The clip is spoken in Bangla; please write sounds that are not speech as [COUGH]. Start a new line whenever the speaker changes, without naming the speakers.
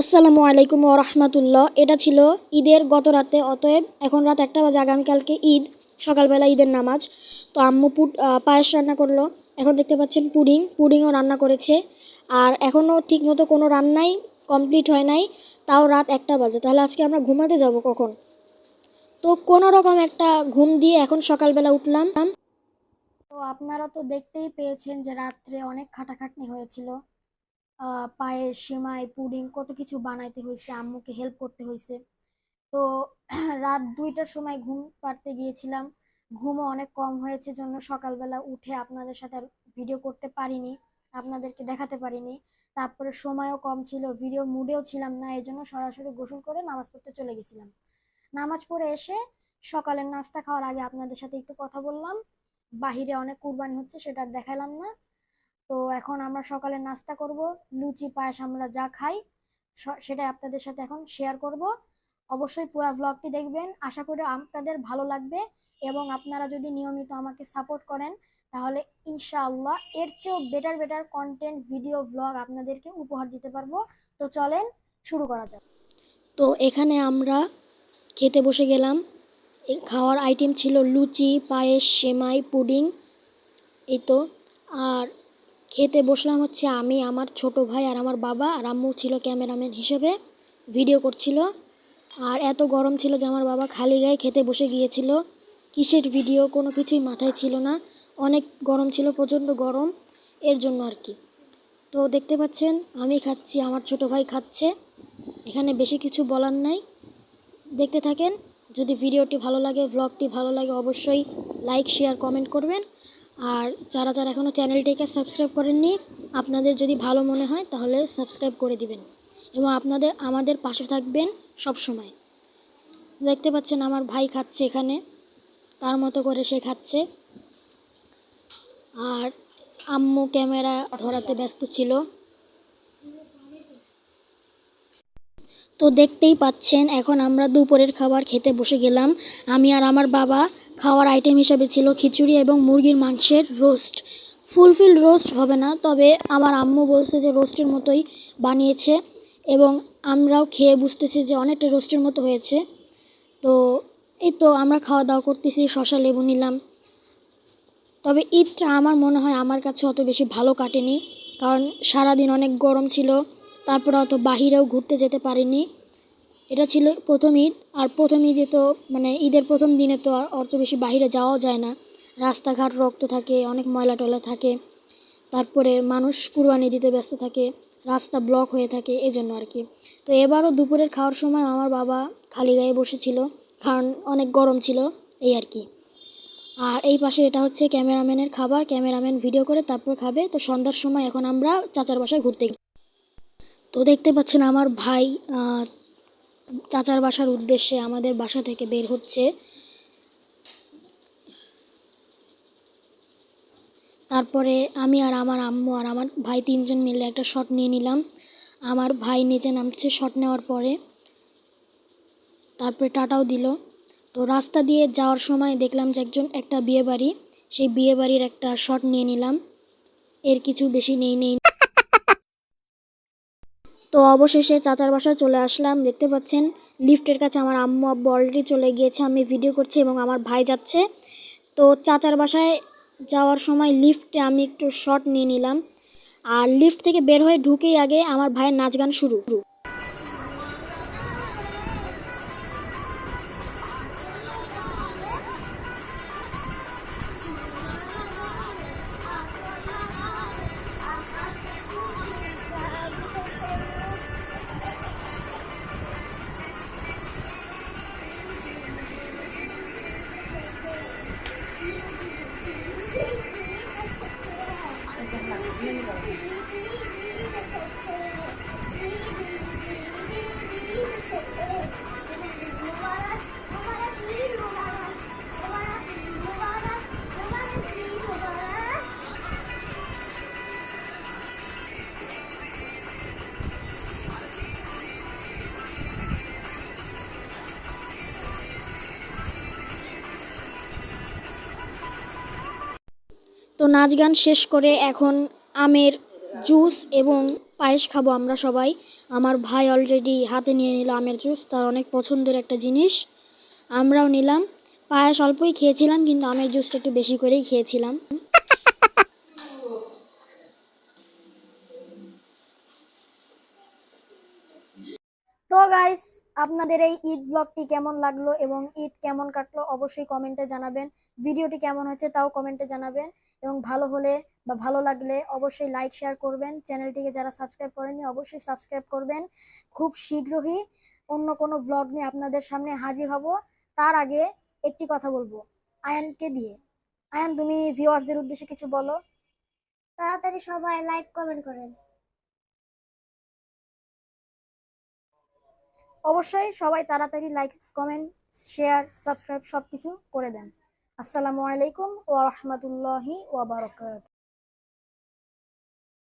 আসসালামু আলাইকুম ও রহমতুল্লাহ। এটা ছিল ঈদের গত রাতে, অতএব এখন রাত একটা বাজে, আগামীকালকে ঈদ, সকালবেলা ঈদের নামাজ। তো আম্মু পুট পায়েস রান্না করল। এখন দেখতে পাচ্ছেন পুডিং, পুডিংও রান্না করেছে। আর এখনও ঠিকমতো কোনো রান্নাই কমপ্লিট হয় নাই, তাও রাত একটা বাজে। তাহলে আজকে আমরা ঘুমাতে যাব কখন? তো কোনো রকম একটা ঘুম দিয়ে এখন সকালবেলা উঠলাম। তো আপনারা তো দেখতেই পেয়েছেন যে রাত্রে অনেক খাটাখাটনি হয়েছিল। পায়েস সিমাই, পুডিং কত কিছু বানাইতে হয়েছে আম্মুকে হেল্প করতে হয়েছে তো [CLEARS THROAT] রাত দুইটার সময় ঘুম পাড়তে গিয়েছিলাম। ঘুমও অনেক কম হয়েছে জন্য সকালবেলা উঠে আপনাদের সাথে ভিডিও করতে পারিনি, আপনাদেরকে দেখাতে পারিনি। তারপরে সময়ও কম ছিল ভিডিও মুডেও ছিলাম না এই জন্য সরাসরি গোসল করে নামাজ পড়তে চলে গেছিলাম। নামাজ পড়ে এসে সকালের নাস্তা খাওয়ার আগে আপনাদের সাথে একটু কথা বললাম। বাহিরে অনেক কুরবানি হচ্ছে, সেটা দেখালাম না। তো এখন আমরা সকালে নাস্তা করব, লুচি, পায়েস আমরা যা খাই সেটাই আপনাদের সাথে এখন শেয়ার করব। অবশ্যই পুরো ব্লগটি দেখবেন। আশা করি আপনাদের ভালো লাগবে এবং আপনারা যদি নিয়মিত আমাকে সাপোর্ট করেন, তাহলে ইনশাআল্লাহ এর চেয়েও better better content video blog আপনাদেরকে উপহার দিতে পারব। তো চলেন শুরু করা যাক। তো এখানে আমরা খেতে বসে গেলাম। খাওয়ার আইটেম ছিল লুচি, পায়েস, সেমাই, পুডিং, এই তো। আর খেতে বসলাম হচ্ছে আমি, আমার ছোট ভাই আর আমার বাবা। আর আম্মু ছিল ক্যামেরাম্যান হিসেবে, ভিডিও করছিল। আর এত গরম ছিল যে আমার বাবা খালি গায়ে খেতে বসে গিয়েছিল। কিসের ভিডিও, কোনো কিছুই মাথায় ছিল না। অনেক গরম ছিল, প্রচণ্ড গরম, এর জন্য আর কি। তো দেখতে পাচ্ছেন, আমি খাচ্ছি, আমার ছোট ভাই খাচ্ছে। এখানে বেশি কিছু বলার নাই। দেখতে থাকেন, যদি ভিডিওটি ভালো লাগে ব্লগটি ভালো লাগে, অবশ্যই লাইক শেয়ার কমেন্ট করবেন। আর যারা যারা এখনও চ্যানেলটিকে সাবস্ক্রাইব করেননি, আপনাদের যদি ভালো মনে হয় তাহলে সাবস্ক্রাইব করে দিবেন এবং আপনাদের, আমাদের পাশে থাকবেন সব সময় দেখতে পাচ্ছেন আমার ভাই খাচ্ছে এখানে, তার মতো করে সে খাচ্ছে। আর আম্মু ক্যামেরা ধরাতে ব্যস্ত ছিল। তো দেখতেই পাচ্ছেন, এখন আমরা দুপুরের খাবার খেতে বসে গেলাম। আমি আর আমার বাবা খাওয়ার আইটেম হিসেবে ছিল খিচুড়ি এবং মুরগির মাংসের রোস্ট ফুলফিল রোস্ট হবে না, তবে আমার আম্মু বলছে যে রোস্টের মতোই বানিয়েছে এবং আমরাও খেয়ে বুঝতেছি যে অনেকটা রোস্টের মতো হয়েছে। তো এই তো আমরা খাওয়া দাওয়া করতেছি শশা লেবু নিলাম। তবে ঈদটা আমার মনে হয় আমার কাছে অত বেশি ভালো কাটেনি, কারণ সারাদিন অনেক গরম ছিল, তারপরে অত বাহিরেও ঘুরতে যেতে পারিনি। এটা ছিল প্রথম ঈদ, আর প্রথম ঈদে তো মানে ঈদের প্রথম দিনে তো অত বেশি বাইরে যাওয়াও যায় না। রাস্তাঘাট রক্ত থাকে, অনেক ময়লা টয়লা থাকে। তারপরে মানুষ কুরবানি দিতে ব্যস্ত থাকে, রাস্তা ব্লক হয়ে থাকে এই জন্য আর কি। তো এবারও দুপুরের খাওয়ার সময় আমার বাবা খালি গায়ে বসেছিল, কারণ অনেক গরম ছিল, এই আর কি। আর এই পাশে এটা হচ্ছে ক্যামেরাম্যানের খাবার, ক্যামেরাম্যান ভিডিও করে, তারপর খাবে। তো সন্ধ্যার সময় এখন আমরা চাচার বাসায় ঘুরতে। তো দেখতে পাচ্ছেন আমার ভাই চাচার বাসার উদ্দেশ্যে আমাদের বাসা থেকে বের হচ্ছে। তারপরে আমি আর আমার আম্মু আর আমার ভাই তিনজন মিলে একটা শট নিয়ে নিলাম। আমার ভাই নিচে নামছে শট নেওয়ার পরে। তারপরে টাটাও দিল। তো রাস্তা দিয়ে যাওয়ার সময় দেখলাম যে একজন একটা বিয়ে বাড়ি সেই বিয়ে বাড়ির একটা শট নিয়ে নিলাম। এর কিছু বেশি নেই নেই। তো অবশেষে চাচার বাসায় চলে আসলাম। দেখতে পাচ্ছেন, লিফটের কাছে আমার আম্মু আব্বু অলরেডি চলে গিয়েছে। আমি ভিডিও করছি এবং আমার ভাই যাচ্ছে। তো চাচার বাসায় যাওয়ার সময় লিফটে আমি একটু শর্ট নিয়ে নিলাম। আর লিফট থেকে বের হয়ে ঢুকেই আগে আমার ভাইয়ের নাচ গান শুরু। নাচ গান শেষ করে এখন আমের জুস এবং পায়েস খাব আমরা সবাই। আমার ভাই অলরেডি হাতে নিয়ে নিল আমের জুস, তার অনেক পছন্দের একটা জিনিস। আমরাও নিলাম। পায়েস অল্পই খেয়েছিলাম, কিন্তু আমের জুসটা একটু বেশি করেই খেয়েছিলাম। তো গাইস আপনাদের এই ঈদ ব্লগটি কেমন লাগল এবং ঈদ কেমন কাটলো অবশ্যই কমেন্টে জানাবেন। ভিডিওটি কেমন হয়েছে তাও কমেন্টে জানাবেন এবং ভালো হলে বা ভালো লাগলে অবশ্যই লাইক শেয়ার করবেন। চ্যানেলটিকে যারা সাবস্ক্রাইব করেননি অবশ্যই সাবস্ক্রাইব করবেন। খুব শীঘ্রই অন্য কোনো ব্লগ নিয়ে আপনাদের সামনে হাজির হব। তার আগে একটি কথা বলব আয়ানকে দিয়ে। আয়ান, তুমি ভিউয়ার্সদের উদ্দেশ্যে কিছু বলো।
তাড়াতাড়ি সবাই লাইক কমেন্ট করেন।
অবশ্যই সবাই তাড়াতাড়ি লাইক কমেন্ট শেয়ার সাবস্ক্রাইব সবকিছু করে দেন। আসসালামু আলাইকুম ওয়া বারাকাতুহু।